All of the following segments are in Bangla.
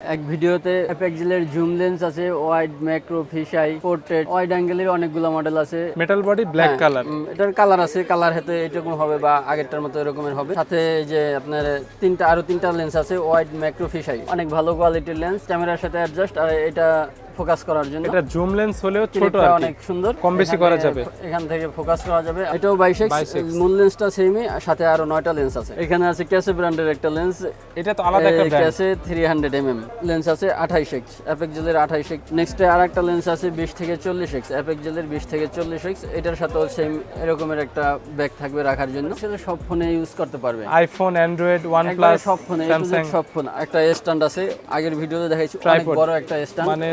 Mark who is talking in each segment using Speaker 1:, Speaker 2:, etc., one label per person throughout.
Speaker 1: এক ভিডিওতে অ্যাপেক্সেলের জুম লেন্স আছে wide macro fisheye portrait wide অ্যাঙ্গেলের অনেকগুলো মডেল আছে।
Speaker 2: মেটাল বডি ব্ল্যাক কালার
Speaker 1: এটার কালার আছে কালার হতে এরকম হবে বা আগেরটার মতো এরকমের হবে। সাথে এই যে আপনার তিনটা আরও তিনটা লেন্স আছে ওয়াইড ম্যাক্রো ফিশাই অনেক ভালো কোয়ালিটির লেন্স ক্যামেরার সাথে অ্যাডজাস্ট আর এটা ফোকাস করার জন্য।
Speaker 2: এটা জুম লেন্স হলেও ছোট আর
Speaker 1: অনেক সুন্দর।
Speaker 2: কম বেশি করা যাবে।
Speaker 1: এখান থেকে ফোকাস করা যাবে। এটাও বাইশেক্স
Speaker 2: 22x
Speaker 1: মূল লেন্সটা সেমই সাথে আরও নয়টা লেন্স আছে। এখানে আছে ক্যাসে ব্র্যান্ডের একটা লেন্স
Speaker 2: এটা তো আলাদা একটা ব্র্যান্ড
Speaker 1: ক্যাসে three hundred M M lens আছে আঠাইশ এক্স অ্যাপেক্সেলের আঠাইশ এক্স নেক্সটে আর একটা লেন্স আছে বিশ থেকে চল্লিশ এক্স অ্যাপেক্সেলের বিশ থেকে চল্লিশ এক্স এটার সাথেও সেম এরকমের একটা ব্যাগ থাকবে রাখার জন্য। সেটা সব ফোনে ইউজ করতে পারবে।
Speaker 2: আইফোন অ্যান্ড্রয়েড ওয়ান প্লাস
Speaker 1: সব ফোনে সব ফোন একটা স্ট্যান্ড আছে। আগের ভিডিওতে দেখাইছি অনেক বড় একটা স্ট্যান্ড
Speaker 2: মানে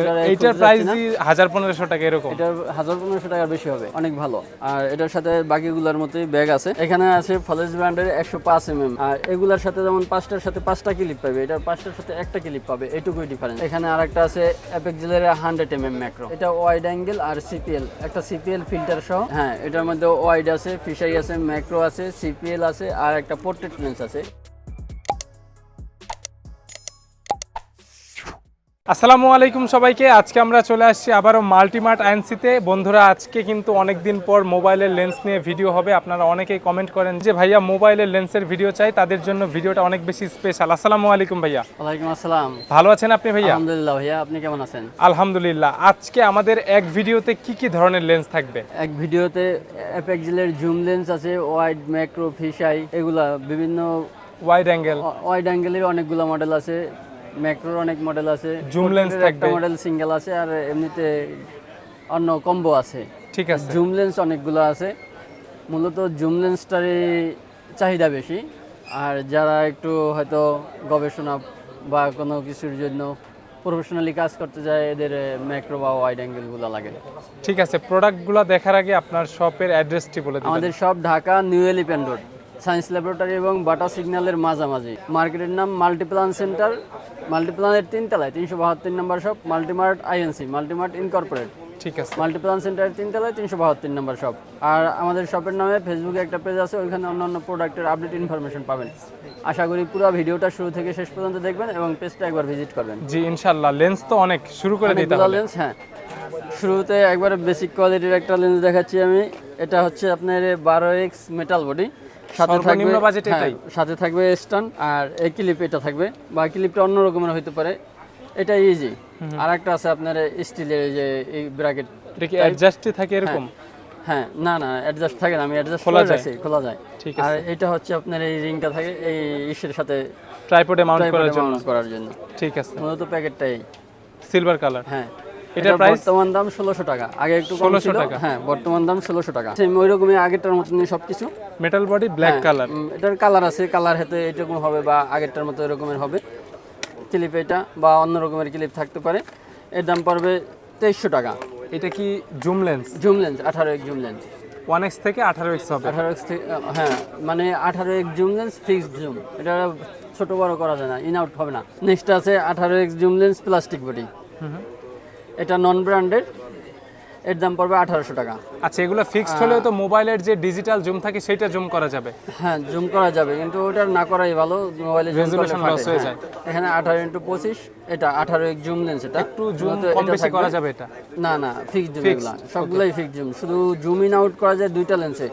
Speaker 2: প্রাইসই হাজার পনেরোশো টাকা এরকম।
Speaker 1: এটার হাজার পনেরোশো টাকার বেশি হবে অনেক ভালো। আর এটার সাথে বাকিগুলোর মতোই ব্যাগ আছে। এখানে আছে ফলেজ ব্র্যান্ডের একশো পাঁচ এম এম আর এগুলার সাথে যেমন পাঁচটার সাথে পাঁচটা ক্লিপ পাবে এটার পাঁচটার সাথে একটা ক্লিপ পাবে এটুকুই ডিফারেন্স এখানে আর একটা আছে অ্যাপেক্সেলের হান্ড্রেড এম এম ম্যাক্রো এটা ওয়াইড অ্যাঙ্গেল আর সিপিএল একটা সিপিএল ফিল্টার সহ। হ্যাঁ এটার মধ্যে ওয়াইড আছে ফিশাই আছে ম্যাক্রো আছে সিপিএল আছে আর একটা পোর্ট্রেট লেন্স আছে।
Speaker 2: আসসালামু আলাইকুম সবাইকে। আজকে আমরা চলে আসছি আবারও মাল্টিমার্ট আইএনসিতে। বন্ধুরা আজকে কিন্তু অনেকদিন পর মোবাইলের লেন্স নিয়ে ভিডিও হবে। আপনারা অনেকেই কমেন্ট করেন যে ভাইয়া মোবাইলের লেন্সের ভিডিও চাই। তাদের জন্য ভিডিওটা অনেক বেশি স্পেশাল আসসালামু আলাইকুম ভাইয়া।
Speaker 1: ওয়ালাইকুম আসসালাম।
Speaker 2: ভালো আছেন আপনি ভাইয়া?
Speaker 1: আলহামদুলিল্লাহ ভাইয়া। আপনি কেমন আছেন?
Speaker 2: আলহামদুলিল্লাহ। আজকে আমাদের এক ভিডিওতে কি কি ধরনের লেন্স থাকবে?
Speaker 1: এক ভিডিওতে অ্যাপেক্সেলের জুম লেন্স আছে ওয়াইড ম্যাক্রো ফিশাই এগুলা বিভিন্ন
Speaker 2: ওয়াইড অ্যাঙ্গেল
Speaker 1: ওয়াইড অ্যাঙ্গেলের অনেকগুলো মডেল আছে। ম্যাক্রোর অনেক মডেল আছে।
Speaker 2: জুম
Speaker 1: Portrait-এর একটা। মডেল সিঙ্গেল আছে আর এমনিতে অন্য কম্বো আছে।
Speaker 2: ঠিক আছে।
Speaker 1: জুম লেন্স অনেকগুলো আছে। মূলত জুম লেন্সটারই চাহিদা বেশি। আর যারা একটু হয়তো গবেষণা বা কোনো কিছুর জন্য প্রফেশনালি কাজ করতে যায় এদের ম্যাক্রো বা ওয়াইড অ্যাঙ্গেলগুলো লাগে।
Speaker 2: ঠিক আছে প্রোডাক্টগুলো দেখার আগে আপনার শপের অ্যাড্রেসটি বলে দিন
Speaker 1: আমাদের সব Dhaka new elephant road science laboratory এবং বাটা সিগন্যালের মাঝামাঝি। মার্কেটের নাম মাল্টিপ্লান সেন্টার। মাল্টিপ্লানের তিনতলায় তিনশো বাহাত্তর নম্বর shop Multimart INC Multimart incorporate.
Speaker 2: ঠিক আছে।
Speaker 1: মাল্টিপ্লান সেন্টারের তিনতলায় তিনশো বাহাত্তর নম্বর শপ। আর আমাদের শপের নামে ফেসবুকে একটা পেজ আছে ওইখানে অন্যান্য প্রোডাক্টের আপডেট ইনফরমেশন পাবেন। আশা করি পুরো ভিডিওটা শুরু থেকে শেষ পর্যন্ত দেখবেন এবং পেজটা একবার ভিজিট করবেন।
Speaker 2: জি ইনশাল্লাহ লেন্স তো অনেক শুরু করে
Speaker 1: অনেকগুলো
Speaker 2: তাহলে
Speaker 1: লেন্স হ্যাঁ। শুরুতে একবারে বেসিক কোয়ালিটির একটা লেন্স দেখাচ্ছি আমি। এটা হচ্ছে আপনার বারো এক্স মেটাল বডি সাথে থাকবে
Speaker 2: বাজেট
Speaker 1: হ্যাঁ,
Speaker 2: এটাই?
Speaker 1: সাথে থাকবে স্ট্যান্ড আর এই ক্লিপ এটা থাকবে। বা ক্লিপটা অন্য রকমের হইতে পারে। এটা ইজি আর একটা আছে আপনার স্টিলের যে এই ব্র্যাকেট
Speaker 2: এটা কি অ্যাডজাস্টই থাকে এরকম?
Speaker 1: হ্যাঁ না না অ্যাডজাস্ট থাকে না। আমি অ্যাডজাস্ট
Speaker 2: খোলা যায়?
Speaker 1: খোলা যায়।
Speaker 2: ঠিক
Speaker 1: আর এটা হচ্ছে আপনার এই রিংটা থাকে এই ইসের সাথে
Speaker 2: ট্রাইপডে মাউন্ট করার জন্য।
Speaker 1: করার জন্য।
Speaker 2: ঠিক আছে।
Speaker 1: মূলত প্যাকেটটাই
Speaker 2: সিলভার কালার
Speaker 1: হ্যাঁ।
Speaker 2: এটার price?
Speaker 1: বর্তমান দাম ষোলোশো টাকা। আগে একটু কম
Speaker 2: 1600
Speaker 1: ছিল।
Speaker 2: টাকা।
Speaker 1: হ্যাঁ বর্তমান দাম ষোলোশো টাকা। সেম ওই রকমই আগেরটার সবকিছু।
Speaker 2: মেটাল বডি ব্ল্যাক কালার
Speaker 1: এটার কালার আছে। কালার হাতে এরকম হবে বা আগেরটার মতো এরকমের হবে। ক্লিপ এটা বা অন্য রকমের ক্লিপ থাকতে পারে। এর দাম পড়বে তেইশশো টাকা।
Speaker 2: এটা কি জুম লেন্স
Speaker 1: জুম লেন্স আঠারো এক জুম লেন্স
Speaker 2: ওয়ান এক্স থেকে আঠারো এক্স হবে।
Speaker 1: আঠারো এক্স থেকে হ্যাঁ মানে আঠারো এক জুম লেন্স ফিক্সড জুম এটা ছোট বড় করা যায় না ইন আউট হবে না। নেক্সট আছে আঠারো X zoom lens plastic body এটা নন ব্র্যান্ডেড এর দাম পড়বে আঠারোশো টাকা।
Speaker 2: আচ্ছা এগুলো ফিক্সড হলেও তো মোবাইলের যে ডিজিটাল জুম থাকে সেটা জুম করা যাবে?
Speaker 1: হ্যাঁ জুম করা যাবে কিন্তু ওটা না করাই ভালো মোবাইলে করলে
Speaker 2: Resolution
Speaker 1: ফাটে,
Speaker 2: loss হয়ে
Speaker 1: হ্যাঁ। এখানে আঠারো ইন্টু পঁচিশ এটা আঠারো এক জুম লেন্স এটা।
Speaker 2: একটু জুম কম বেশি করা যাবে এটা?
Speaker 1: না না ফিক্স জুম এগুলা সবগুলাই ফিক্স জুম শুধু জুম ইন আউট করা যায় দুইটা লেন্সে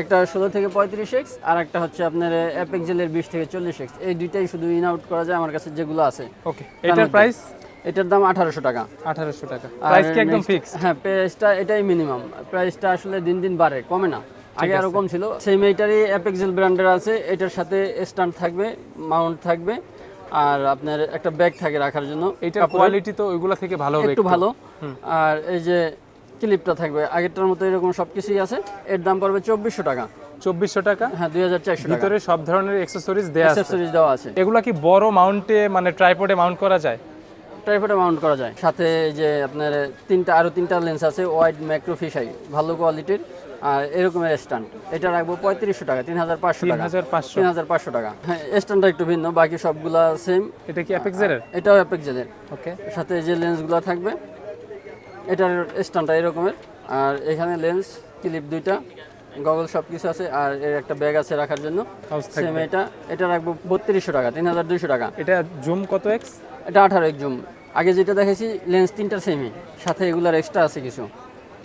Speaker 1: একটা ষোলো থেকে পঁয়ত্রিশ এক্স আর একটা হচ্ছে আপনার অ্যাপেক্সেলের বিশ থেকে চল্লিশ এক্স এই দুইটাই শুধু ইন আউট করা যায় আমার কাছে যেগুলো আছে।
Speaker 2: ওকে এটার প্রাইস
Speaker 1: এটার দাম আঠারোশো টাকা।
Speaker 2: আঠারোশো টাকা। প্রাইস কি একদম ফিক্স
Speaker 1: হ্যাঁ প্রাইসটা এটাই মিনিমাম প্রাইসটা আসলে দিন দিন বাড়ে কমে না। আগে আরও কম ছিল। সেই এইটারই অ্যাপেক্সেল ব্র্যান্ডের আছে। এটার সাথে স্ট্যান্ড থাকবে মাউন্ট থাকবে আর আপনার একটা ব্যাগ থাকে রাখার জন্য।
Speaker 2: এটার কোয়ালিটি তো ওইগুলো থেকে ভালো হবে
Speaker 1: একটু ভালো। আর এই যে ক্লিপটা থাকবে আগেরটার মতো এরকম সব কিছুই আছে। এর দাম পড়বে চব্বিশশো টাকা।
Speaker 2: চব্বিশশো টাকা?
Speaker 1: হ্যাঁ দুই হাজার চারশো
Speaker 2: ভিতরে সব ধরনের অ্যাক্সেসরিজ দেয়া
Speaker 1: দেওয়া আছে।
Speaker 2: এগুলা কি বড় মাউন্টে মানে ট্রাইপডে মাউন্ট করা যায়?
Speaker 1: ট্রাইপডে মাউন্ট করা যায়। সাথে যে আপনার তিনটা আরও তিনটা লেন্স আছে ওয়াইড ম্যাক্রো ফিশাই ভালো কোয়ালিটির আর এরকমের স্ট্যান্ড এটা রাখব পঁয়ত্রিশশো টাকা তিন হাজার পাঁচশো
Speaker 2: তিন
Speaker 1: টাকা
Speaker 2: হাজার পাঁচশো।
Speaker 1: তিন হাজার পাঁচশো টাকা। হ্যাঁ স্ট্যান্ডটা একটু ভিন্ন বাকি সবগুলা সেম
Speaker 2: এটা কি
Speaker 1: এটাও অ্যাপেক্সেলের
Speaker 2: ওকে
Speaker 1: সাথে যে লেন্সগুলো থাকবে এটার স্ট্যান্ডটা এরকমের। আর এখানে লেন্স ক্লিপ দুইটা গগল সব কিছু আছে আর এর একটা ব্যাগ আছে রাখার জন্য। সেম এটা এটা রাখব বত্রিশশো টাকা তিন হাজার দুইশো টাকা।
Speaker 2: এটা জুম কত এক্স
Speaker 1: এটা আঠারো এক জুম। আগে যেটা দেখেছি লেন্স তিনটা সেমি সাথে এগুলার এক্সট্রা আছে কিছু।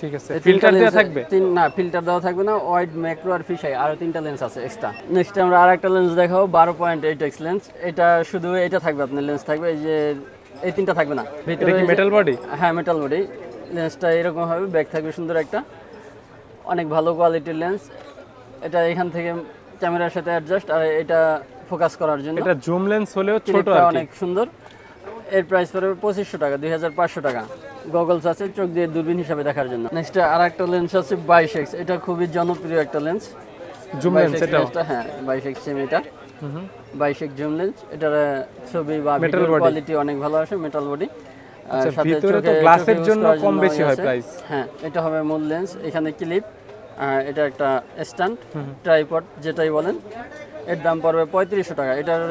Speaker 2: ঠিক আছে। ফিল্টার দেওয়া থাকবে?
Speaker 1: তিন না ফিল্টার দেওয়া থাকবে না। ওয়াইড ম্যাক্রো আর ফিশাই আরও তিনটা লেন্স আছে এক্সট্রা নেক্সট আমরা আর একটা লেন্স দেখাবো বারো পয়েন্ট এইট এক্স লেন্স এটা শুধু এটা থাকবে আপনার লেন্স থাকবে এই যে এই তিনটা থাকবে না। ভিতরে
Speaker 2: মেটাল বডি
Speaker 1: হ্যাঁ মেটাল বডি লেন্সটা এরকম হবে ব্যাক থাকবে সুন্দর একটা। অনেক ভালো কোয়ালিটির লেন্স এটা এখান থেকে ক্যামেরার সাথে অ্যাডজাস্ট আর এটা ফোকাস করার জন্য।
Speaker 2: এটা জুম লেন্স হলেও ছোট
Speaker 1: অনেক সুন্দর। এর প্রাইস পড়বে পঁচিশশো টাকা দুই হাজার পাঁচশো টাকা। গগলস আছে চোখ দিয়ে দূরবীন হিসাবে দেখার জন্য। নেক্সট আর একটা লেন্স আছে বাইশ এক্স এটা খুবই জনপ্রিয় একটা লেন্স
Speaker 2: জুম লেন্স এটাও?
Speaker 1: হ্যাঁ বাইশ এক্স সেম এটা। বাইশ এক্স জুম লেন্স এটার ছবি বা কোয়ালিটি অনেক ভালো আসে মেটাল বডি
Speaker 2: আচ্ছা, ভিতরে তো এর জন্য কম বেশি হয় price।
Speaker 1: হ্যাঁ এটা হবে মূল লেন্স এখানে ক্লিপ এটা একটা স্ট্যান্ড ট্রাইপড যেটাই বলেন। এর দাম পড়বে পঁয়ত্রিশশো টাকা। এটার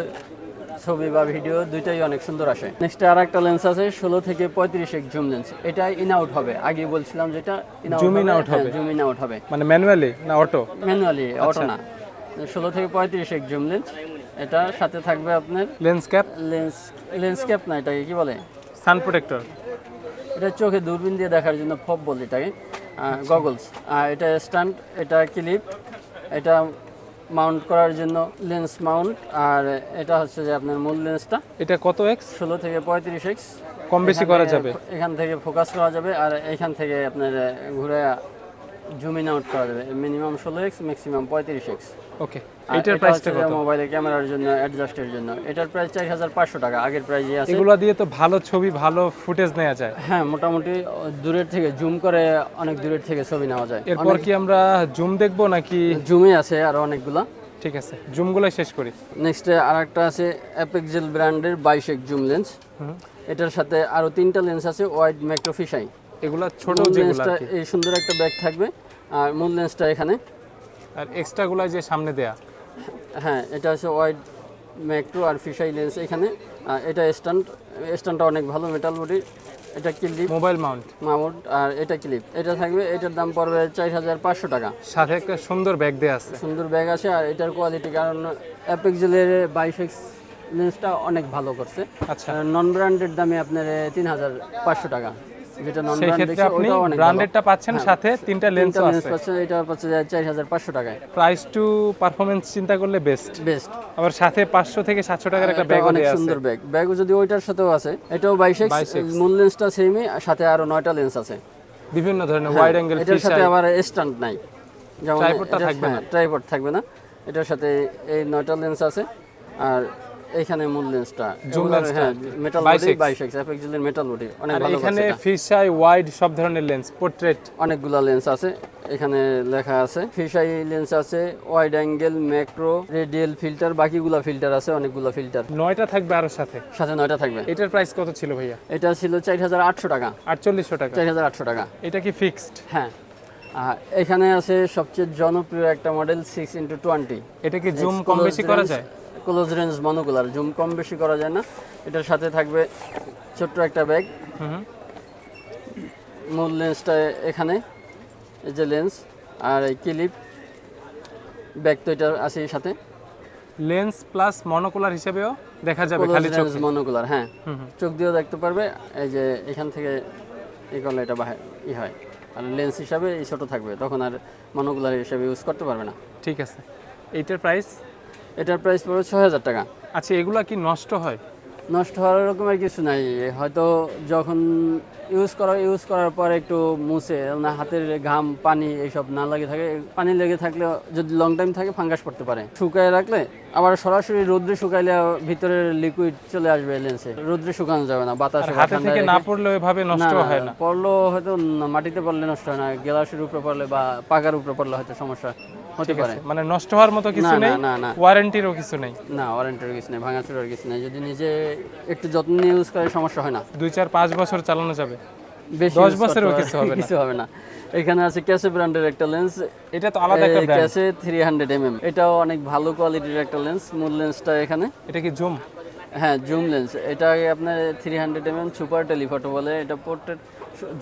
Speaker 1: ছবি বা ভিডিও দুইটাই অনেক সুন্দর আসে। নেক্সট আর একটা লেন্স আছে ষোলো থেকে পঁয়ত্রিশ এক জুম লেন্স এটা ইন আউট হবে। আগে বলছিলাম যেটা
Speaker 2: Zoom in out হবে।
Speaker 1: জুম ইন আউট হবে।
Speaker 2: মানে ম্যানুয়ালি না অটো
Speaker 1: ম্যানুয়ালি। অটো না। ষোলো থেকে পঁয়ত্রিশ এক জুম লেন্স এটা সাথে থাকবে আপনার
Speaker 2: lens cap
Speaker 1: lens lens cap না এটাকে কি বলে?
Speaker 2: সান প্রোটেক্টর
Speaker 1: এটা চোখে দূরবীন দিয়ে দেখার জন্য ফপ বলে এটাকে। গগলস এটা স্ট্যান্ড এটা ক্লিপ এটা মাউন্ট করার জন্য লেন্স মাউন্ট আর এটা হচ্ছে যে আপনার মূল লেন্সটা
Speaker 2: এটা কত এক্স
Speaker 1: ষোলো থেকে পঁয়ত্রিশ এক্স
Speaker 2: কম বেশি করা যাবে।
Speaker 1: এখান থেকে ফোকাস করা যাবে আর এখান থেকে আপনার ঘুরে জুম ইন আউট করা যাবে। মিনিমাম ষোলো এক্স ম্যাক্সিমাম পঁয়ত্রিশ এক্স
Speaker 2: ওকে এটার প্রাইসটা কত?
Speaker 1: মোবাইলের ক্যামেরার জন্য অ্যাডজাস্টের জন্য। এটার প্রাইস টাকা। আগের আছে।
Speaker 2: এগুলো দিয়ে তো ভালো ছবি ভালো ফুটেজ নেওয়া যায়।
Speaker 1: হ্যাঁ মোটামুটি দূরের থেকে জুম করে অনেক দূরের থেকে ছবি নেওয়া যায়।
Speaker 2: এরপর কি আমরা জুম দেখব নাকি?
Speaker 1: জুমে আছে আরও অনেকগুলো।
Speaker 2: ঠিক আছে জুমগুলো শেষ করি।
Speaker 1: নেক্সট আর একটা আছে অ্যাপেক্সেল ব্র্যান্ডের বাইশেক জুম লেন্স এটার সাথে আরও তিনটা লেন্স আছে ওয়াইড ম্যাক্রোফিশাই
Speaker 2: এগুলো ছোট যেগুলো
Speaker 1: এই সুন্দর একটা ব্যাগ থাকবে। আর মূল লেন্সটা এখানে।
Speaker 2: আর এক্সট্রাগুলো যে সামনে দেয়া।
Speaker 1: হ্যাঁ এটা হচ্ছে ওয়াইড ম্যাক্রো আর ফিশাই লেন্স এখানে। এটা স্ট্যান্ড স্ট্যান্ডটা অনেক ভালো মেটাল বডি এটা ক্লিপ
Speaker 2: মোবাইল মাউন্ট
Speaker 1: মাউন্ট আর এটা ক্লিপ এটা থাকবে এটার দাম পড়বে চার হাজার পাঁচশো টাকা।
Speaker 2: সাথে একটা সুন্দর ব্যাগ দেয়া আছে।
Speaker 1: সুন্দর ব্যাগ আছে আর এটার কোয়ালিটি কারণ অ্যাপেক্সেলের বাইশ এক্স লেন্সটা অনেক ভালো করছে।
Speaker 2: আচ্ছা।
Speaker 1: নন ব্র্যান্ডেড দামে আপনার তিন হাজার পাঁচশো টাকা। যেটা নন
Speaker 2: সেই
Speaker 1: ব্র্যান্ড
Speaker 2: আপনি ব্র্যান্ডেডটা পাচ্ছেন সাথে তিনটা লেন্সও
Speaker 1: লেন্স
Speaker 2: আছে।
Speaker 1: এটা পাচ্ছে চার হাজার পাঁচশো টাকায়।
Speaker 2: প্রাইস টু পারফরমেন্স চিন্তা করলে বেস্ট
Speaker 1: বেস্ট
Speaker 2: আবার সাথে পাঁচশো থেকে সাতশো টাকার একটা ব্যাগও
Speaker 1: অনেক সুন্দর ব্যাগ ব্যাগও যদি ওইটার সাথেও আছে এটাও বাইশ এক্স
Speaker 2: 22x
Speaker 1: মূল লেন্সটা সেমই সাথে আরও নয়টা লেন্স আছে।
Speaker 2: বিভিন্ন ধরনের ওয়াইড অ্যাঙ্গেল
Speaker 1: হ্যাঁ, এটার সাথে আবার স্ট্যান্ড নাই। যেমন
Speaker 2: Tripod টা থাকবে না।
Speaker 1: ট্রাইপড থাকবে না। এটার সাথে এই নয়টা লেন্স আছে। আর এইখানে মূল লেন্সটা
Speaker 2: Zoom lens টা আর কি।
Speaker 1: মেটাল বডি মেটাল বডি অনেক ভালো
Speaker 2: এখানে
Speaker 1: এখানে
Speaker 2: ফিশাই ওয়াইড সব ধরনের লেন্স পোর্ট্রেট
Speaker 1: অনেকগুলা লেন্স আছে এখানে লেখা আছে। ফিশাই লেন্স আছে wide angle macro radial filter বাকিগুলা filter আছে অনেকগুলা ফিল্টার
Speaker 2: নয়টা থাকবে আরও সাথে?
Speaker 1: সাথে নয়টা থাকবে।
Speaker 2: এটার প্রাইস কত ছিল ভাইয়া?
Speaker 1: এটা ছিল চার হাজার আটশো টাকা।
Speaker 2: আটচল্লিশশো টাকা।
Speaker 1: চার হাজার আটশো টাকা।
Speaker 2: এটা কি ফিক্সড
Speaker 1: হ্যাঁ। এখানে আছে সবচেয়ে জনপ্রিয় একটা মডেল সিক্স ইন্টু টোয়েন্টি
Speaker 2: এটা কি জুম কম বেশি করা যায়?
Speaker 1: ক্লোজ রেঞ্জ মনোকুলার জুম কম বেশি করা যায় না। এটার সাথে থাকবে ছোট্ট একটা ব্যাগ মূল লেন্সটা এখানে এই যে লেন্স আর এই ক্লিপ ব্যাগ তো এটা আছে এর সাথে।
Speaker 2: লেন্স প্লাস মনোকুলার হিসেবেও দেখা যাবে খালি চোখ।
Speaker 1: মনোকুলার হ্যাঁ। চোখ দিয়েও দেখতে পারবে এই যে এখান থেকে এই করলে এটা ই হয়। আর লেন্স হিসাবে এই ছোটো থাকবে তখন আর মনোকুলার হিসাবে ইউজ করতে পারবে না।
Speaker 2: ঠিক আছে। এইটার প্রাইস
Speaker 1: এটার প্রাইস পড়বে ছয় হাজার টাকা।
Speaker 2: আচ্ছা এগুলা কি নষ্ট হয়?
Speaker 1: নষ্ট হওয়ার রকমের কিছু নাই। হয়তো যখন ইউজ করা ইউজ করার পর একটু মুছে না হাতের ঘাম পানি এইসব না লাগে থাকে। পানি লেগে থাকলে যদি লং টাইম থাকে ফাঙ্গাস পড়তে পারে। শুকায় রাখলে আবার সরাসরি রোদ্রে শুকাইলে ভিতরের লিকুইড চলে আসবে লেন্সে রোদ্রে শুকানো যাবে না বাতাসে
Speaker 2: হাতে থেকে না পড়লে ওইভাবে নষ্ট হয় না।
Speaker 1: পড়লেও হয়তো মাটিতে পড়লে নষ্ট হয় না গ্লাসের উপরে পড়লে বা পাকার উপরে পড়লে হয়তো সমস্যা হতে পারে।
Speaker 2: মানে নষ্ট হওয়ার মতো কিছু নেই
Speaker 1: না, না।
Speaker 2: ওয়ারেন্টিরও কিছু নেই।
Speaker 1: না ওয়ারেন্টির কিছু নেই ভাঙাচুরার কিছু নেই। যদি নিজে একটু যত্ন নিয়ে ইউজ করে সমস্যা হয় না।
Speaker 2: দুই চার পাঁচ বছর চালানো যাবে।
Speaker 1: বেশি
Speaker 2: দশ বছরেও কিছু হবে না।
Speaker 1: এখানে আছে ক্যাসে ব্র্যান্ডের একটা লেন্স।
Speaker 2: এটা তো আলাদা একটা ব্র্যান্ড
Speaker 1: ক্যাসে থ্রি হান্ড্রেড এমএম এটাও অনেক ভালো কোয়ালিটির একটা লেন্স মূল লেন্সটা এখানে।
Speaker 2: এটা কি জুম
Speaker 1: হ্যাঁ জুম লেন্স এটা আপনার three hundred M M super telephoto বলে। এটা পোর্ট্রেট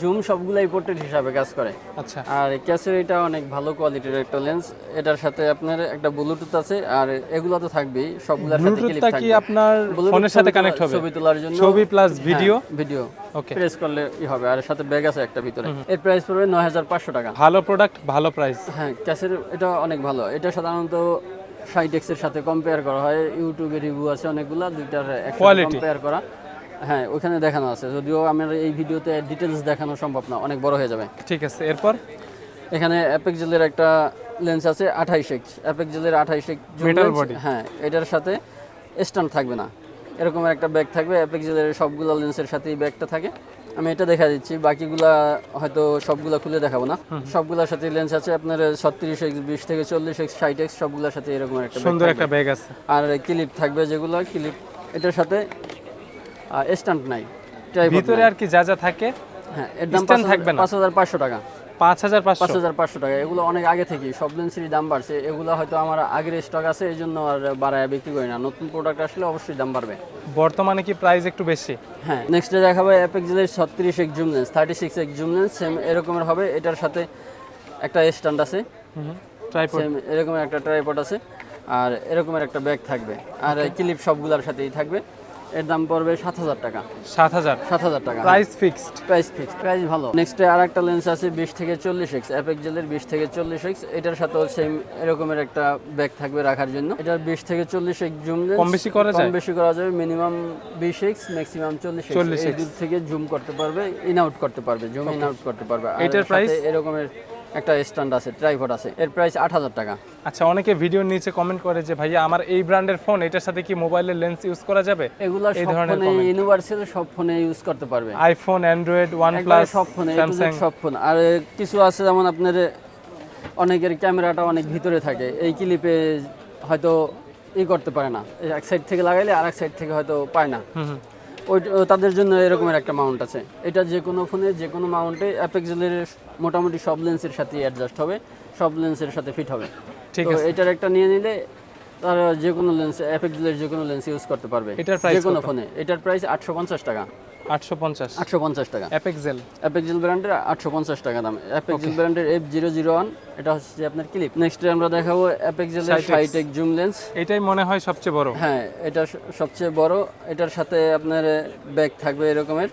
Speaker 1: জুম সবগুলাই পোর্ট্রেট হিসাবে কাজ করে।
Speaker 2: আচ্ছা।
Speaker 1: আর ক্যাসের এটা অনেক ভালো কোয়ালিটির একটা লেন্স এটার সাথে আপনার একটা ব্লুটুথ আছে আর এগুলো তো থাকবেই সবগুলোর সাথে ক্লিপ
Speaker 2: ব্লুটুথটা কি আপনার ফোনের সাথে কানেক্ট হবে?
Speaker 1: ছবি তোলার জন্য
Speaker 2: ছবি plus video
Speaker 1: video
Speaker 2: okay
Speaker 1: press করলে ই হবে আর সাথে ব্যাগ আছে একটা ভিতরে। এর প্রাইস পড়বে নয় হাজার পাঁচশো টাকা।
Speaker 2: ভালো প্রোডাক্ট ভালো প্রাইস
Speaker 1: হ্যাঁ ক্যাসের এটা অনেক ভালো। এটা সাধারণত সাইটেক্সের সাথে কম্পেয়ার করা হয় ইউটিউবে রিভিউ আছে অনেকগুলো দুইটার. কম্পেয়ার করা। হ্যাঁ ওখানে দেখানো আছে। যদিও আমার এই ভিডিওতে ডিটেলস দেখানো সম্ভব না অনেক বড় হয়ে যাবে।
Speaker 2: ঠিক আছে এরপর?
Speaker 1: এখানে অ্যাপেক্সেলের একটা লেন্স আছে আঠাইশ এক্স অ্যাপেক্সেলের আঠাইশ এক্স
Speaker 2: Metal body।
Speaker 1: হ্যাঁ এটার সাথে স্ট্যান্ড থাকবে না। এরকম একটা ব্যাগ থাকবে অ্যাপেক্সেলের সবগুলো লেন্সের সাথেই ব্যাগটা থাকে। আমি এটা দেখা দিচ্ছি বাকিগুলা হয়তো সবগুলা খুলে দেখাবো না। সবগুলোর সাথে লেন্স আছে আপনার ছত্রিশ এক্স বিশ থেকে চল্লিশ এক্স ষাট এক্স সবগুলোর সাথে এরকম একটা
Speaker 2: সুন্দর একটা ব্যাগ আছে।
Speaker 1: আর ক্লিপ থাকবে যেগুলো ক্লিপ এটার সাথে স্ট্যান্ড নাই
Speaker 2: ভিতরে আর কি যা যা থাকে
Speaker 1: হ্যাঁ এর দাম
Speaker 2: থাকবে না?
Speaker 1: টাকা।
Speaker 2: পাঁচ হাজার
Speaker 1: পাঁচ হাজার পাঁচশো টাকা এগুলো অনেক আগে থেকেই সব লেন্সেরই দাম বাড়ছে। এগুলো হয়তো আমার আগের স্টক আছে এই জন্য আর বাড়ায় বিক্রি করি না। নতুন প্রোডাক্ট আসলে অবশ্যই দাম বাড়বে।
Speaker 2: বর্তমানে কি প্রাইস একটু বেশি?
Speaker 1: হ্যাঁ নেক্সটে দেখাবো অ্যাপেক্সেলের ছত্রিশ এক জুম লেন্স থার্টি সিক্স এক জুম লেন্স সেম এরকমের হবে। এটার সাথে একটা স্ট্যান্ড আছে।
Speaker 2: ট্রাইপড
Speaker 1: সেম এরকম একটা ট্রাইপড আছে। আর এরকমের একটা ব্যাগ থাকবে। আর ক্লিপ সবগুলোর সাথেই থাকবে। এর দাম পড়বে সাত হাজার টাকা।
Speaker 2: সাত হাজার?
Speaker 1: সাত হাজার টাকা।
Speaker 2: Price fixed
Speaker 1: price fix price ভালো। নেক্সটে আর একটা লেন্স আছে বিশ থেকে চল্লিশ এক্স অ্যাপেক্সেলের বিশ থেকে চল্লিশ এক্স এটার সাথেও সেম এরকমের একটা ব্যাগ থাকবে রাখার জন্য। এটার বিশ থেকে চল্লিশ এক্স জুম
Speaker 2: কম বেশি করা যায়?
Speaker 1: কম বেশি করা যাবে মিনিমাম বিশ এক্স ম্যাক্সিমাম চল্লিশ
Speaker 2: 40
Speaker 1: এক্স দূর থেকে জুম করতে পারবে ইন আউট করতে পারবে জুম ইন আউট করতে পারবে।
Speaker 2: এটার price?
Speaker 1: এরকমের একটা স্ট্যান্ড আছে ট্রাইপড আছে। এর প্রাইস আট হাজার টাকা।
Speaker 2: আচ্ছা অনেকে ভিডিওর নিচে কমেন্ট করে যে ভাইয়া আমার এই ব্র্যান্ডের ফোন এটার সাথে কি মোবাইলের লেন্স ইউজ করা যাবে?
Speaker 1: এগুলো
Speaker 2: এই
Speaker 1: সব
Speaker 2: ধরনের
Speaker 1: ফোনে ইউনিভার্সাল সব ফোনে ইউজ করতে পারবে।
Speaker 2: আইফোন অ্যান্ড্রয়েড ওয়ান প্লাস
Speaker 1: সব ফোনে
Speaker 2: স্যামসাং
Speaker 1: সব ফোন আর কিছু আছে যেমন আপনার অনেকের ক্যামেরাটা অনেক ভিতরে থাকে। এই ক্লিপে হয়তো ই করতে পারে না। এক সাইড থেকে লাগাইলে আর এক সাইড থেকে হয়তো পায় না। ওই তাদের জন্য এরকমের একটা মাউন্ট আছে। এটা যে কোনো ফোনে যে কোনো মাউন্টে অ্যাপেক্সেলের মোটামুটি সব লেন্সের সাথে অ্যাডজাস্ট হবে সব লেন্সের সাথে ফিট হবে।
Speaker 2: ঠিক আছে।
Speaker 1: এটার একটা নিয়ে নিলে তারা যে কোনো লেন্স অ্যাপেক্সেলের যে কোনো লেন্স ইউজ করতে পারবে।
Speaker 2: এটার প্রাইস
Speaker 1: যে কোনো ফোনে এটার প্রাইস আটশো পঞ্চাশ টাকা।
Speaker 2: আটশো পঞ্চাশ।
Speaker 1: আটশো পঞ্চাশ টাকা।
Speaker 2: অ্যাপেক্সেল
Speaker 1: অ্যাপেক্সেল ব্র্যান্ডের আটশো পঞ্চাশ টাকা দাম। অ্যাপেক্সেল ব্র্যান্ডের এফ জিরো জিরো ওয়ান এটা হচ্ছে আপনার ক্লিপ নেক্সট আমরা দেখাবো অ্যাপেক্সেলের। সাইটেক জুম লেন্স
Speaker 2: এটাই মনে হয় সবচেয়ে বড়।
Speaker 1: হ্যাঁ এটা সবচেয়ে বড়। এটার সাথে আপনার ব্যাগ থাকবে এরকমের।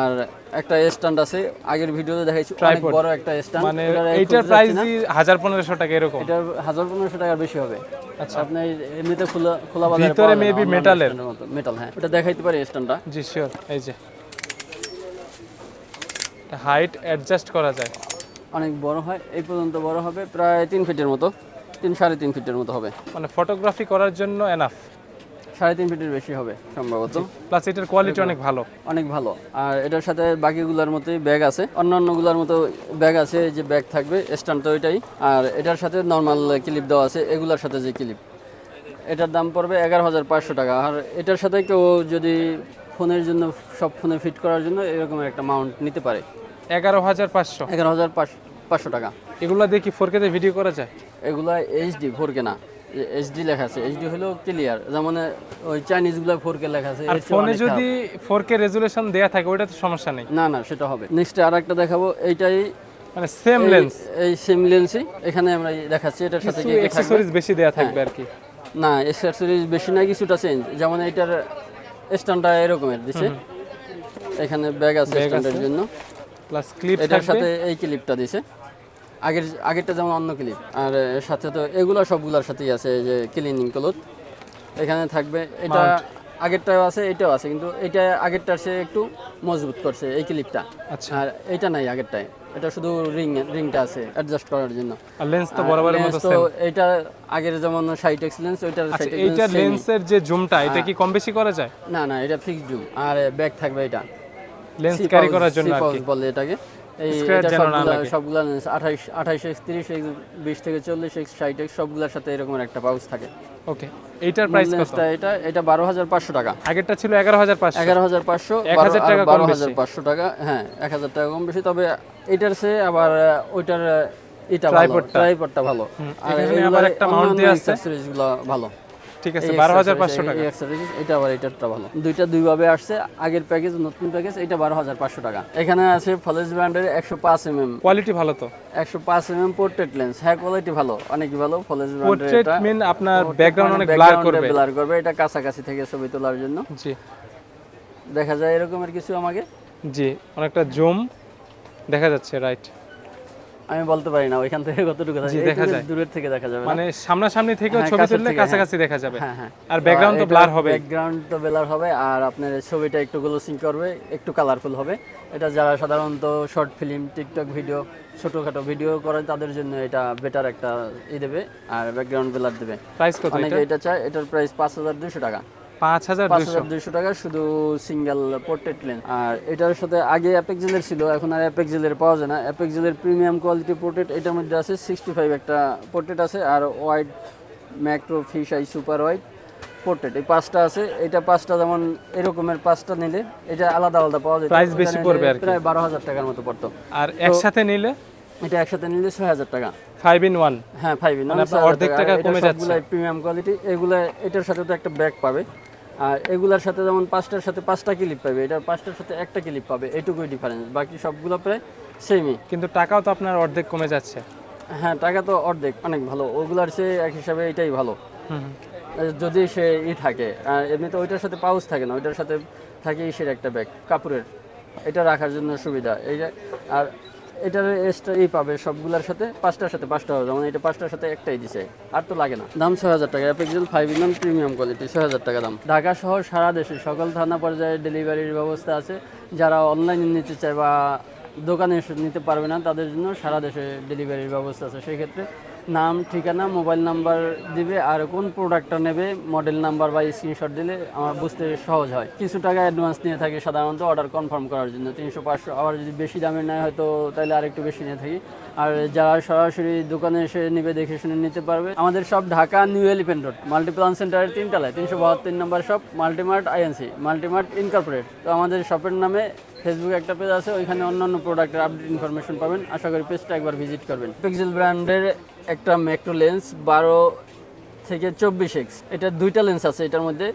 Speaker 1: আর একটা স্ট্যান্ড আছে। আগের ভিডিওতে দেখাইছি অনেক বড় একটা স্ট্যান্ড
Speaker 2: মানে এইটার প্রাইস হাজার পনেরোশো টাকা এরকম।
Speaker 1: এটা হাজার পনেরোশো টাকার বেশি হবে।
Speaker 2: আচ্ছা।
Speaker 1: আপনি এমনিতে খোলা খোলা বাজারে
Speaker 2: ভিতরে metal এর।
Speaker 1: মেটাল হ্যাঁ। ওটা দেখাইতে পারি স্ট্যান্ডটা
Speaker 2: জি শিওর এই যে। হাইট অ্যাডজাস্ট করা যায়।
Speaker 1: অনেক বড় হয় এই পর্যন্ত বড় হবে প্রায় তিন ফিটের মতো তিন সাড়ে তিন ফিটের মতো হবে।
Speaker 2: মানে ফটোগ্রাফি করার জন্য এনাফ
Speaker 1: সাড়ে তিন ফিটের বেশি হবে সম্ভবত।
Speaker 2: প্লাস এটার কোয়ালিটি অনেক ভালো।
Speaker 1: অনেক ভালো। আর এটার সাথে বাকিগুলোর মতোই ব্যাগ আছে। অন্যান্যগুলোর মতো ব্যাগ আছে যে ব্যাগ থাকবে স্ট্যান্ড তো ওইটাই আর এটার সাথে নর্মাল ক্লিপ দেওয়া আছে এগুলোর সাথে যে ক্লিপ এটার দাম পড়বে এগারো হাজার পাঁচশো টাকা। আর এটার সাথে কেউ যদি ফোনের জন্য সব ফোনে ফিট করার জন্য এরকম একটা মাউন্ট নিতে পারে।
Speaker 2: এগারো হাজার পাঁচশো?
Speaker 1: এগারো হাজার পাঁচশো টাকা।
Speaker 2: এগুলো দিয়ে কি ফোর কেতে ভিডিও করা যায়?
Speaker 1: এগুলা এইচডি ফোর কে না। এইচডি লেখা আছে। এইচডি হলো ক্লিয়ার যেমন ওই চাইনিজগুলো ফোর কে লেখা আছে।
Speaker 2: আর ফোনে যদি ফোর কে রেজুলেশন দেওয়া থাকে ওইটা তো সমস্যা নেই।
Speaker 1: না না সেটা হবে। নেক্সট আর একটা দেখাবো। এইটাই
Speaker 2: মানে সেম লেন্স
Speaker 1: এই সেম লেন্সই এখানে আমরা দেখাচ্ছি এটার সাথে কি
Speaker 2: অ্যাক্সেসরিজ বেশি দেওয়া থাকবে আর কি।
Speaker 1: না অ্যাক্সেসরিজ বেশি না কিছুটা চেঞ্জ যেমন এটার স্ট্যান্ডটা এরকমের দিছে। এখানে ব্যাগ আছে স্ট্যান্ডের। জন্য।
Speaker 2: প্লাস ক্লিপ
Speaker 1: এটার সাথে এই ক্লিপটা দিছে। আগের আগেরটা যেমন অন্য ক্লিপ আর সাথে তো এগুলো সবগুলোর সাথেই আছে যে ক্লিনিং ক্লোথ এখানে থাকবে এটা আগেরটাও আছে এটাও আছে কিন্তু এটা আগেরটার সে একটু মজবুত করছে এই ক্লিপটা
Speaker 2: আচ্ছা।
Speaker 1: আর এটা নাই আগেরটায় এটা শুধু রিং রিংটা আছে অ্যাডজাস্ট করার জন্য।
Speaker 2: আর লেন্স তো বরাবরের মতো
Speaker 1: লেন্স তো
Speaker 2: সেম
Speaker 1: এটা আগের যেমন সাইট এক্সিলেন্স ওইটার
Speaker 2: আচ্ছা
Speaker 1: সাইট
Speaker 2: এইটা লেন্সের যে জুমটা এটা কি কম বেশি করা যায়?
Speaker 1: না না এটা ফিক্স জুম আর ব্যাক থাকবে এটা।
Speaker 2: লেন্স ক্যারি করার জন্য আর কি।
Speaker 1: বলে এটাকে। সবগুলা আঠাইশ আঠাইশ এক্স তিরিশ এক্স বিশ থেকে চল্লিশ এক্স ষাট এক্স সবগুলোর সাথে এরকম একটা পাউচ থাকে।
Speaker 2: ওকে এইটার প্রাইস কত?
Speaker 1: এটা এটা বারো হাজার পাঁচশো টাকা।
Speaker 2: আগেরটা ছিল এগারো হাজার পাঁচশো।
Speaker 1: এগারো হাজার পাঁচশো
Speaker 2: 1000 টাকা কম
Speaker 1: বারো
Speaker 2: বেশি।
Speaker 1: হাজার পাঁচশো টাকা হ্যাঁ এক হাজার টাকা কম বেশি তবে এটার সে আবার ওইটার এটা ভালো। ট্রাইপডটা ভালো। আর
Speaker 2: এখানে আবার একটা mount দেয়া আছে।
Speaker 1: ভালো।
Speaker 2: ঠিক আছে
Speaker 1: এই
Speaker 2: বারো হাজার
Speaker 1: accessories,
Speaker 2: পাঁচশো
Speaker 1: এই-
Speaker 2: টাকা।
Speaker 1: এই accessories, এটা আবার এটারটা ভালো। দুইটা দুইভাবে আসছে আগের প্যাকেজ নতুন প্যাকেজ এটা বারো হাজার পাঁচশো টাকা। এখানে আছে ফলেজ ব্র্যান্ডের একশো পাঁচ এম এম
Speaker 2: কোয়ালিটি ভালো তো?
Speaker 1: একশো পাঁচ এম এম পোর্ট্রেট লেন্স হ্যাঁ কোয়ালিটি ভালো অনেক ভালো ফলেজ ব্র্যান্ডের
Speaker 2: পোর্ট্রেট
Speaker 1: এটা।
Speaker 2: মিন আপনার ব্যাকগ্রাউন্ড অনেক ব্লার করবে।
Speaker 1: ব্লার করবে এটা কাছাকাছি থেকে ছবি তোলার জন্য।
Speaker 2: জি।
Speaker 1: দেখা যায় এরকমের কিছু আমাকে?
Speaker 2: জি অনেকটা জুম দেখা যাচ্ছে রাইট
Speaker 1: আমি বলতে পারি না ওইখান থেকে কতটুকু
Speaker 2: দেখা যায়।
Speaker 1: দূরের থেকে দেখা যাবে।
Speaker 2: মানে সামনাসামনি থেকেও
Speaker 1: হ্যাঁ,
Speaker 2: ছবি তুললে
Speaker 1: থেকে,
Speaker 2: কাছাকাছি দেখা যাবে।
Speaker 1: হ্যাঁ হ্যাঁ।
Speaker 2: আর ব্যাকগ্রাউন্ড তো ব্লার হবে।
Speaker 1: ব্যাকগ্রাউন্ড তো ব্লার হবে আর আপনার ছবিটা একটু গ্লোসিং করবে একটু কালারফুল হবে। এটা যারা সাধারণত শর্ট ফিল্ম টিকটক ভিডিও ছোটখাটো ভিডিও করে তাদের জন্য এটা বেটার একটা ই দেবে আর ব্যাকগ্রাউন্ড ব্লার দেবে।
Speaker 2: প্রাইস কত
Speaker 1: অনেকে
Speaker 2: এটা?
Speaker 1: এটা চায় এটার প্রাইস পাঁচ হাজার দুশো টাকা।
Speaker 2: পাঁচ হাজার
Speaker 1: পাঁচ
Speaker 2: দুশো
Speaker 1: হাজার দুইশো টাকা শুধু সিঙ্গেল পোর্ট্রেট লেন্স আর এটার সাথে আগে অ্যাপেক্সেলের ছিল এখন আর অ্যাপেক্সেলের পাওয়া যায় না। অ্যাপেক্সেলের প্রিমিয়াম কোয়ালিটি পোর্ট্রেট এটার মধ্যে আছে সিক্সটি ফাইভ একটা পোর্ট্রেট আছে আর wide macro fish eye super wide portrait এই পাঁচটা আছে এটা পাঁচটা যেমন এরকমের পাঁচটা নিলে এটা আলাদা আলাদা পাওয়া যায়।
Speaker 2: Price বেশি পড়বে আর
Speaker 1: প্রায় বারো হাজার টাকার মতো পড়তো।
Speaker 2: আর একসাথে নিলে?
Speaker 1: এটা একসাথে নিলে ছয় হাজার টাকা।
Speaker 2: ফাইভ ইন ওয়ান
Speaker 1: হ্যাঁ ফাইভ
Speaker 2: মানে আপনার অর্ধেক টাকা। কমে যাচ্ছে।
Speaker 1: প্রিমিয়াম কোয়ালিটি এগুলা এটার সাথে তো একটা ব্যাগ পাবে। আর এগুলার সাথে যেমন পাঁচটার সাথে পাঁচটা ক্লিপ পাবে এটার পাঁচটার সাথে একটা ক্লিপ পাবে এটুকুই ডিফারেন্স বাকি সবগুলো প্রায় সেমই
Speaker 2: কিন্তু টাকাও তো আপনার অর্ধেক কমে যাচ্ছে।
Speaker 1: হ্যাঁ টাকা তো অর্ধেক অনেক ভালো। ওগুলার চেয়ে এক হিসাবে এটাই ভালো। যদি সে ই থাকে আর এমনিতে ওইটার সাথে পাউচ থাকে না ওইটার সাথে থাকে ইসের একটা ব্যাগ কাপড়ের। এটা রাখার জন্য সুবিধা। এই আর এটার এক্সট্রা এই পাবে সবগুলোর সাথে পাঁচটার সাথে পাঁচটা হবে যেমন এটা পাঁচটার সাথে একটাই দিছে আর তো লাগে না। দাম ছয় হাজার টাকা Apexel five in premium quality ছয় হাজার টাকা দাম। ঢাকা সহ সারা দেশে সকল থানা পর্যায়ে ডেলিভারির ব্যবস্থা আছে। যারা অনলাইনে নিতে চায় বা দোকানে এসে নিতে পারবে না তাদের জন্য সারা দেশে ডেলিভারির ব্যবস্থা আছে। সেই ক্ষেত্রে নাম, ঠিকানা, মোবাইল নাম্বার দিবে আর কোন প্রোডাক্টটা নেবে, মডেল নাম্বার বা স্ক্রিনশট দিলে আমার বুঝতে সহজ হয়। কিছু টাকা অ্যাডভান্স নিয়ে থাকি সাধারণত অর্ডার কনফার্ম করার জন্য। তিনশো পাঁচশো, আবার যদি বেশি দামের নেয় হয়তো তাহলে আরেকটু বেশি নিয়ে থাকি। আর যারা সরাসরি দোকানে এসে নিবে, দেখে শুনে নিতে পারবে। আমাদের সব Dhaka new elephant road Multiplan সেন্টারের তিনতলায়। তিনশো বাহাত্তর নম্বর shop Multimart INC Multimart incorporate তো আমাদের শপের নামে ফেসবুকে একটা পেজ আছে ওইখানে অন্যান্য প্রোডাক্টের আপডেট ইনফরমেশন পাবেন। আশা করি পেজটা একবার ভিজিট করবেন। পিক্সেল ব্র্যান্ডের একটা ম্যাক্রো লেন্স বারো থেকে চব্বিশ এক্স এটা দুইটা লেন্স আছে এটার মধ্যে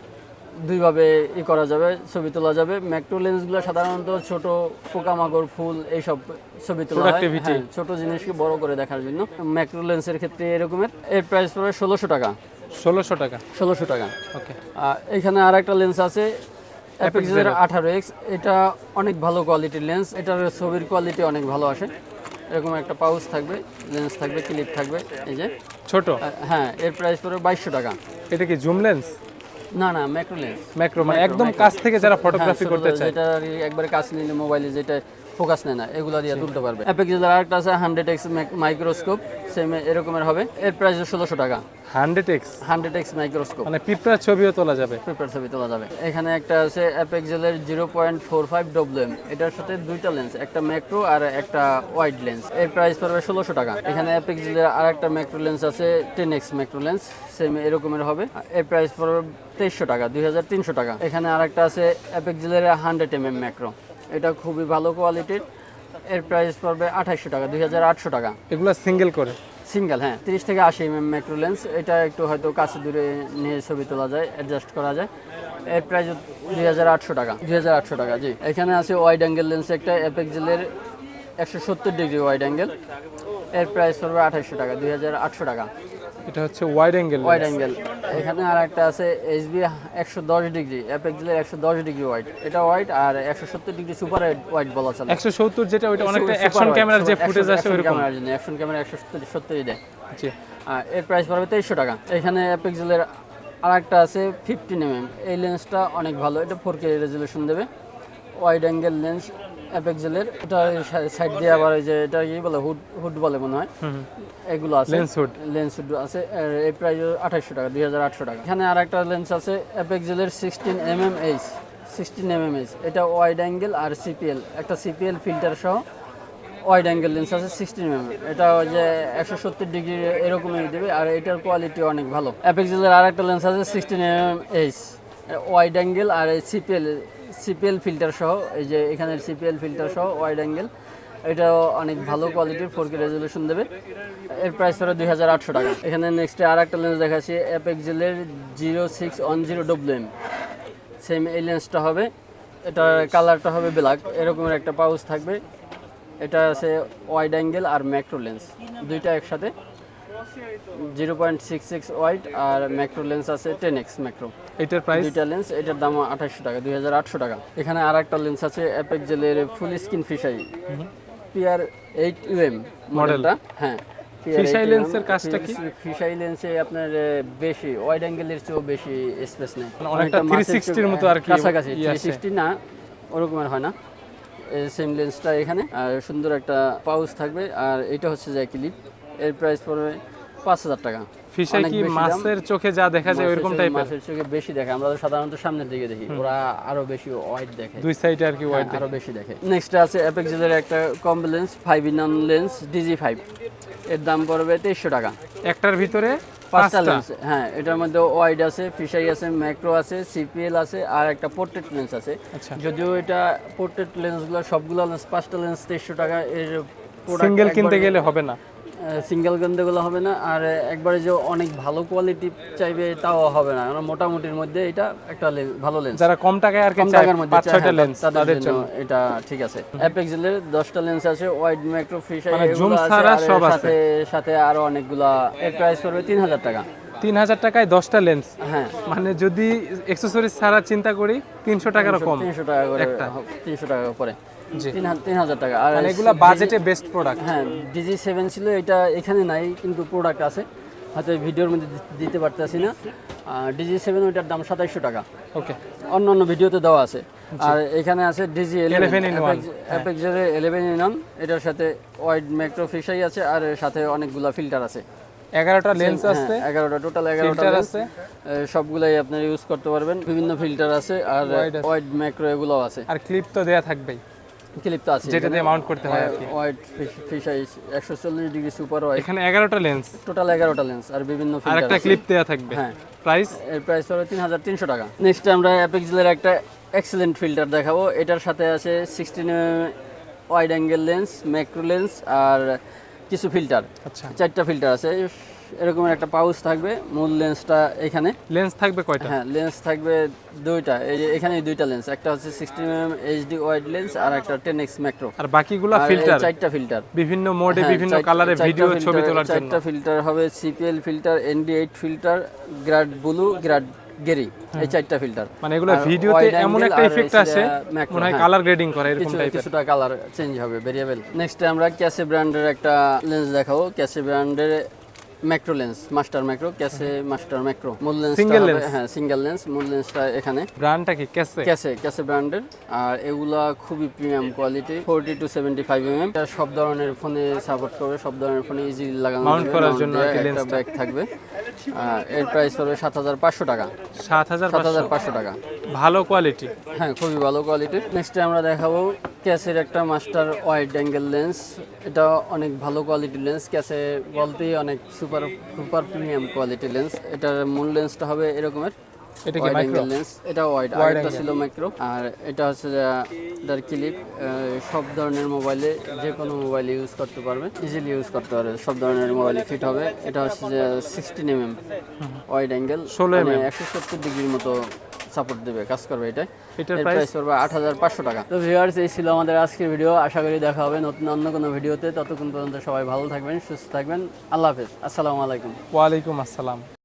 Speaker 1: দুইভাবে ই করা যাবে ছবি তোলা যাবে। ম্যাক্রো লেন্সগুলো সাধারণত ছোট পোকামাকড় ফুল এইসব ছবি তোলা হয়। হ্যাঁ, ছোট জিনিসকে বড় করে দেখার জন্য। ম্যাক্রো লেন্সের ক্ষেত্রে এরকমের। এর প্রাইস পড়বে ষোলোশো টাকা।
Speaker 2: ষোলোশো টাকা।
Speaker 1: ষোলোশো টাকা।
Speaker 2: ওকে
Speaker 1: এখানে আর একটা লেন্স আছে অ্যাপেক্সের আঠারো এক্স এটা অনেক ভালো কোয়ালিটির লেন্স এটার ছবির কোয়ালিটি অনেক ভালো আসে। এরকম একটা পাউচ থাকবে লেন্স থাকবে ক্লিপ থাকবে এই যে।
Speaker 2: ছোট?
Speaker 1: হ্যাঁ এর প্রাইস পড়বে বাইশশো টাকা।
Speaker 2: এটা কি জুম লেন্স
Speaker 1: না না ম্যাক্রো লেন্স
Speaker 2: ম্যাক্রো মানে একদম কাছ থেকে যারা ফটোগ্রাফি
Speaker 1: হ্যাঁ,
Speaker 2: করতে চায়।
Speaker 1: এটা একবারে কাছে নিলে মোবাইলে যেটা ফোকাস নেয় না এগুলো দিয়ে তুলতে পারবে। অ্যাপেক্সের আরেকটা আছে হান্ড্রেড এক্স মাইক্রোস্কোপ সেম এরকমের হবে। এর প্রাইস ষোলোশো টাকা।
Speaker 2: Hundred x
Speaker 1: hundred x microscope
Speaker 2: মানে পিঁপড়ার ছবিও তোলা যাবে।
Speaker 1: পেপার ছবি তোলা যাবে। এখানে একটা আছে অ্যাপেক্সেলের zero point four five WM এটার সাথে দুইটা লেন্স একটা ম্যাক্রো আর একটা ওয়াইড লেন্স এর প্রাইস পড়বে ষোলোশো টাকা। এখানে অ্যাপেক্সেলের আর একটা ম্যাক্রো লেন্স আছে ten x macro lens same এরকমের হবে। এর প্রাইস পড়বে তেইশশো টাকা দুই হাজার তিনশো টাকা। এখানে আর একটা আছে অ্যাপেক্সেলের হান্ড্রেড এম এম ম্যাক্রো এটা খুবই ভালো কোয়ালিটির। এর প্রাইস পড়বে আঠাশশো টাকা দুই হাজার আটশো টাকা।
Speaker 2: এগুলো সিঙ্গেল করে?
Speaker 1: সিঙ্গেল হ্যাঁ। তিরিশ থেকে আশি এম এম ম্যাক্রো লেন্স এটা একটু হয়তো কাছে দূরে নিয়ে ছবি তোলা যায় অ্যাডজাস্ট করা যায়। এর প্রাইস দুই হাজার আটশো টাকা দুই হাজার আটশো টাকা জি। এখানে আছে ওয়াইড অ্যাঙ্গেল লেন্স একটা অ্যাপেক্সেলের একশো সত্তর ডিগ্রি ওয়াইড অ্যাঙ্গেল এর প্রাইস পড়বে আঠাশশো টাকা দুই হাজার আটশো টাকা।
Speaker 2: এটা হচ্ছে ওয়াইড অ্যাঙ্গেল
Speaker 1: ওয়াইড অ্যাঙ্গেল এখানে আর একটা আছে এইচবি একশো দশ ডিগ্রি অ্যাপেক্সেলের একশো দশ ডিগ্রি ওয়াইড এটা ওয়াইড আর একশো সত্তর ডিগ্রি সুপার ওয়াইড বলা চলে
Speaker 2: একশো সত্তর যেটা ওইটা অনেকটা অ্যাকশন ক্যামেরার যে ফুটেজ আসে ওইরকম।
Speaker 1: জন্য অ্যাকশন ক্যামেরা একশো সত্তর সত্তরই দেয়।
Speaker 2: জি।
Speaker 1: আর এর প্রাইস পড়বে তেইশশো টাকা। এখানে অ্যাপেক্সেলের আর একটা আছে ফিফটিন এম এই লেন্সটা অনেক ভালো এটা ফোর কে রেজলিউশন দেবে। ওয়াইড অ্যাঙ্গেল লেন্স অ্যাপেক্সেলের এটা সাইড দিয়ে আবার ওই যে এটা কি বলে হুড হুড বলে মনে হয়। এগুলো আছে।
Speaker 2: লেন্স হুড
Speaker 1: লেন্স আছে। আর এই প্রাইস আঠাশশো টাকা দুই হাজার আটশো টাকা। এখানে আর একটা লেন্স আছে অ্যাপেক্সেলের sixteen M M H sixteen M M H এটা ওয়াইড অ্যাঙ্গেল আর সিপিএল একটা সিপিএল ফিল্টার সহ ওয়াইড অ্যাঙ্গেল লেন্স আছে সিক্সটিন এম এটা ওই যে একশো সত্তর ডিগ্রি এরকমই দেবে আর এটার কোয়ালিটি অনেক ভালো। অ্যাপেক্সেলের আর একটা লেন্স আছে sixteen M M H wide angle আর সিপিএল সিপিএল ফিল্টার সহ, এই যে এখানের সিপিএল ফিল্টার সহ ওয়াইড অ্যাঙ্গেল এটাও অনেক ভালো কোয়ালিটির ফোর কে রেজলিউশন দেবে। এর প্রাইস পড়ে দুই হাজার আটশো টাকা। এখানে নেক্সটে আর একটা লেন্স দেখাচ্ছি অ্যাপেক্সেলের zero six one zero W M same এই লেন্সটা হবে এটার কালারটা হবে ব্ল্যাক এরকমের একটা পাউচ থাকবে। এটা আছে ওয়াইড অ্যাঙ্গেল আর ম্যাক্রো লেন্স দুইটা একসাথে। Zero point six six wide আর ম্যাক্রো লেন্স আছে টেন এক্স ম্যাক্রো।
Speaker 2: এটার প্রাইস
Speaker 1: দুইটা লেন্স এটার দাম আঠাশশো টাকা দুই হাজার আটশো টাকা। এখানে আর একটা লেন্স আছে অ্যাপেক জেলের full screen fisheye PR eight UM মডেলটা হ্যাঁ।
Speaker 2: Lens এর কাজটা কি?
Speaker 1: ফিশাই লেন্সে আপনার বেশি ওয়াইড অ্যাঙ্গেলের চেয়েও বেশি স্পেস নেই
Speaker 2: মানে অনেকটা 360 এর মতো আর কি
Speaker 1: কাছাকাছি
Speaker 2: ইয়ে
Speaker 1: থ্রি
Speaker 2: আছে।
Speaker 1: সিক্সটি না ওরকমের হয় না। সেম লেন্সটা এখানে আর সুন্দর একটা পাউচ থাকবে আর এটা হচ্ছে যে ক্লিপ এর প্রাইস পড়বে পাঁচ হাজার টাকা।
Speaker 2: কি মাছের চোখে যা দেখা যায় ওইরকম টাইপের
Speaker 1: মাছের চোখে বেশি দেখে। আমরা তো সাধারণত সামনের দিকে দেখি। ওরা আরও বেশি ওয়াইড দেখে।
Speaker 2: দুই সাইডে আর কি
Speaker 1: হ্যাঁ,
Speaker 2: ওয়াইড
Speaker 1: আরও বেশি দেখে। নেক্সট আছে অ্যাপেক্সেলের একটা combo lens five in one lens DG five এর দাম পড়বে তেইশশো টাকা।
Speaker 2: একটার ভিতরে
Speaker 1: পাঁচটা লেন্স হ্যাঁ এটার মধ্যে ওয়াইড আছে ফিশাই আছে ম্যাক্রো আছে সিপিএল আছে আর একটা পোর্ট্রেট লেন্স আছে।
Speaker 2: আচ্ছা।
Speaker 1: যদিও এটা পোর্ট্রেট লেন্সগুলো সবগুলো লেন্স পাঁচটা লেন্স তেইশশো টাকা। এর
Speaker 2: সিঙ্গেল কিনতে গেলে হবে না।
Speaker 1: সিঙ্গেল গন্ধগুলো হবে না আর একবারে যে অনেক ভালো কোয়ালিটি চাইবে তাও হবে না। কারণ মোটামুটির মধ্যে এটা একটা ভালো লেন্স
Speaker 2: যারা কম টাকায় আর কি
Speaker 1: কম টাকার মধ্যে
Speaker 2: পাঁচ ছয়টা লেন্স
Speaker 1: তাদের জন্য এটা ঠিক আছে। অ্যাপেক্সেলের দশটা লেন্স আছে ওয়াইড ম্যাক্রো ফিশ
Speaker 2: মানে zoom ছাড়া সব আছে।
Speaker 1: সাথে সাথে আরও অনেকগুলা এর প্রাইস পড়বে তিন হাজার টাকা।
Speaker 2: তিন হাজার টাকায় দশটা লেন্স
Speaker 1: হ্যাঁ।
Speaker 2: মানে যদি এক্সেসরিজ ছাড়া চিন্তা করি তিনশো টাকারও কম।
Speaker 1: তিনশো টাকা করে
Speaker 2: একটা।
Speaker 1: তিনশো টাকা করে তিন হা- তিন হাজার টাকা। আর
Speaker 2: বাজেটে বেস্ট প্রোডাক্ট
Speaker 1: হ্যাঁ ডিজি সেভেন ছিল এটা এখানে নাই কিন্তু প্রোডাক্ট আছে। হয়তো ভিডিওর মধ্যে দিতে পারতেছি না। ডিজি সেভেন ওইটার দাম সাতাইশশো টাকা।
Speaker 2: ওকে।
Speaker 1: অন্য অন্য ভিডিওতে দেওয়া আছে। আর এখানে আছে ডিজি
Speaker 2: 11
Speaker 1: অ্যাপেক্সের ইলেভেন ইন ওয়ান এটার সাথে ওয়াইড ম্যাক্রো ফিশাই আছে আর সাথে অনেকগুলা ফিল্টার আছে।
Speaker 2: এগারোটা লেন্স আছে?
Speaker 1: হ্যাঁ, এগারোটা টোটাল এগারোটা
Speaker 2: আছে।
Speaker 1: সবগুলাই আপনার ইউজ করতে পারবেন। বিভিন্ন ফিল্টার আছে আর ওয়াইড ম্যাক্রো এগুলোও আছে।
Speaker 2: আর ক্লিপ তো দেয়া থাকবেই।
Speaker 1: ক্লিপ তো আছে
Speaker 2: যেটা দিয়ে মাউন্ট করতে হয় আর কি।
Speaker 1: ওয়াইড ফিশাই একশো চল্লিশ ডিগ্রি সুপার ওয়াইড
Speaker 2: এখানে এগারোটা লেন্স
Speaker 1: টোটাল এগারোটা লেন্স আর বিভিন্ন
Speaker 2: আর একটা ক্লিপ দেয়া থাকবে।
Speaker 1: হ্যাঁ।
Speaker 2: প্রাইস
Speaker 1: এর প্রাইস হলো তিন হাজার তিনশো টাকা। নেক্সট আমরা অ্যাপেক্সেলের একটা এক্সেলেন্ট ফিল্টার দেখাবো। এটার সাথে আছে sixteen wide angle lens macro lens আর কিছু ফিল্টার
Speaker 2: আচ্ছা।
Speaker 1: চারটা ফিল্টার আছে। এরকম একটা পাউচ থাকবে মূল লেন্সটা এখানে।
Speaker 2: লেন্স থাকবে কয়টা?
Speaker 1: হ্যাঁ লেন্স থাকবে দুইটা। এই যে এখানে দুইটা লেন্স একটা হচ্ছে sixteen M HD wide lens আর একটা টেন এক্স ম্যাক্রো
Speaker 2: আর বাকিগুলা ফিল্টার
Speaker 1: চারটা ফিল্টার
Speaker 2: বিভিন্ন মোডে
Speaker 1: হ্যাঁ,
Speaker 2: বিভিন্ন কালারে ভিডিও ছবি তোলার জন্য।
Speaker 1: চারটা ফিল্টার হবে CPL filter ND eight filter grad blue grad grey এই চারটা ফিল্টার
Speaker 2: মানে এগুলো ভিডিওতে এমন একটা ইফেক্ট আসে মনে হয়। কালার গ্রেডিং করে এরকম
Speaker 1: কিছু
Speaker 2: টাইপের
Speaker 1: কিছুটা কালার চেঞ্জ হবে ভেরিয়েবল নেক্সট আমরা ক্যাসে ব্র্যান্ডের একটা লেন্স দেখাবো। ক্যাসে ব্র্যান্ডের macro lens master macro Kase master macro মূল লেন্স
Speaker 2: Single lens?
Speaker 1: হ্যাঁ সিঙ্গেল লেন্স মূল লেন্সটা এখানে।
Speaker 2: ব্র্যান্ডটা কি ক্যাসে?
Speaker 1: ক্যাসে ক্যাসে ব্র্যান্ডের আর এগুলা খুবই premium quality forty two seventy five M এটা সব ধরনের ফোনে সাপোর্ট করবে সব ধরনের ফোনে ইজি লাগানো যাবে,
Speaker 2: করার জন্য
Speaker 1: একটা। ব্যাগ থাকবে। আর এর প্রাইস পড়বে হাজার পাঁচশো টাকা।
Speaker 2: সাত হাজার
Speaker 1: সাত হাজার পাঁচশো টাকা।
Speaker 2: ভালো কোয়ালিটি
Speaker 1: হ্যাঁ খুবই ভালো কোয়ালিটির নেক্সটে আমরা দেখাবো ক্যাসের একটা মাস্টার ওয়াইড অ্যাঙ্গেল লেন্স এটা অনেক ভালো কোয়ালিটির লেন্স ক্যাসে বলতেই অনেক super super super premium quality lens. এটার মূল লেন্সটা হবে এরকমের
Speaker 2: এটা কি মাইক্রো
Speaker 1: লেন্স এটা ওয়াইড আর এটা ছিল মাইক্রো আর এটা হচ্ছে যে, এটার ক্লিপ সব ধরনের মোবাইলে যে কোনো মোবাইলে ইউজ করতে পারবে। ইজিলি ইউজ করতে পারবে সব ধরনের মোবাইলে ফিট হবে। এটা হচ্ছে যে sixteen M M wide angle
Speaker 2: ষোলো এম
Speaker 1: একশো সত্তর ডিগ্রির মতো সাপোর্ট দেবে কাজ করবে এটা
Speaker 2: এটার প্রাইস
Speaker 1: করবে আট হাজার পাঁচশো টাকা। তো ভিউয়ার্স এই ছিল আমাদের আজকের ভিডিও আশা করি দেখা হবে নতুন অন্য কোনো ভিডিওতে ততক্ষণ পর্যন্ত সবাই ভালো থাকবেন সুস্থ থাকবেন। আল্লাহ হাফেজ। আসসালামু আলাইকুম।
Speaker 2: ওয়ালাইকুম আসসালাম।